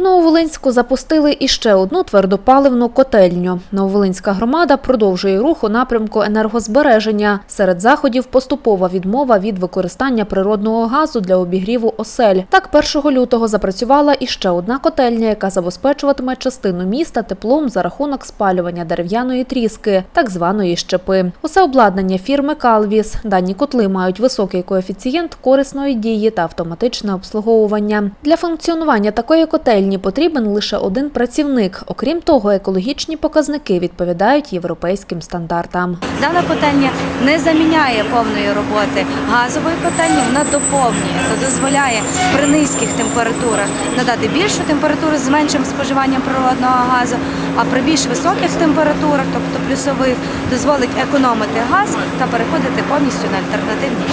Нововолинську запустили іще одну твердопаливну котельню. Нововолинська громада продовжує рух у напрямку енергозбереження. Серед заходів поступова відмова від використання природного газу для обігріву осель. Так, 1 лютого запрацювала іще одна котельня, яка забезпечуватиме частину міста теплом за рахунок спалювання дерев'яної тріски, так званої щепи. Усе обладнання фірми Калвіс. Дані котли мають високий коефіцієнт корисної дії та автоматичне обслуговування. Для функціонування такої котельні потрібен лише один працівник. Окрім того, екологічні показники відповідають європейським стандартам. Дана котельня не заміняє повної роботи газової котельні, вона доповнює, то дозволяє при низьких температурах надати більшу температуру з меншим споживанням природного газу, а при більш високих температурах, тобто плюсових, дозволить економити газ та переходити повністю на альтернативні.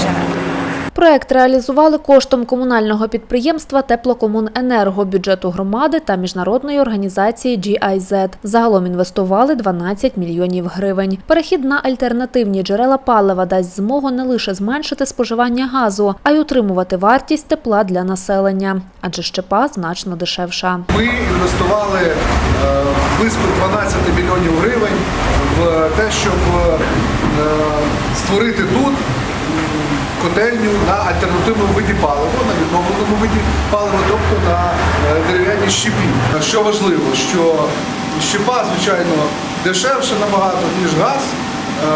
Проект реалізували коштом комунального підприємства Теплокомуненерго, бюджету громади та міжнародної організації GIZ. Загалом інвестували 12 мільйонів гривень. Перехід на альтернативні джерела палива дасть змогу не лише зменшити споживання газу, а й утримувати вартість тепла для населення, адже щепа значно дешевша. Ми інвестували е, близько 12 мільйонів гривень в те, щоб е, створити тут котельню на альтернативному виді палива, на відновленому виді палива, тобто на е, дерев'яній щепі. Що важливо, що щепа, звичайно, дешевша набагато, ніж газ. Е,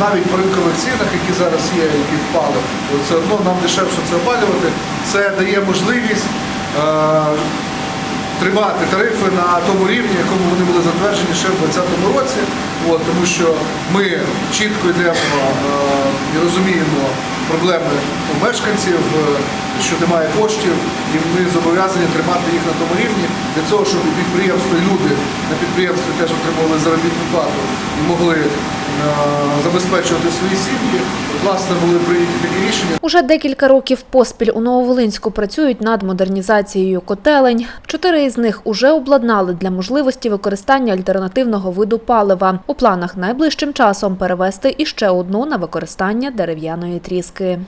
Навіть по ринкових цінах, які зараз є, які впали, все одно нам дешевше це опалювати. Це дає можливість е, тримати тарифи на тому рівні, якому вони були затверджені ще в 2020 році. От, тому що ми чітко йдемо і розуміємо проблеми у мешканців, е, що немає коштів, і ми зобов'язані тримати їх на тому рівні для цього, щоб підприємство, і люди на підприємстві теж отримували заробітну плату і могли забезпечувати свої сім'ї. Власне, були прийняті такі рішення. Уже декілька років поспіль у Нововолинську працюють над модернізацією котелень. Чотири із них уже обладнали для можливості використання альтернативного виду палива. У планах найближчим часом перевести іще одну на використання дерев'яної тріски.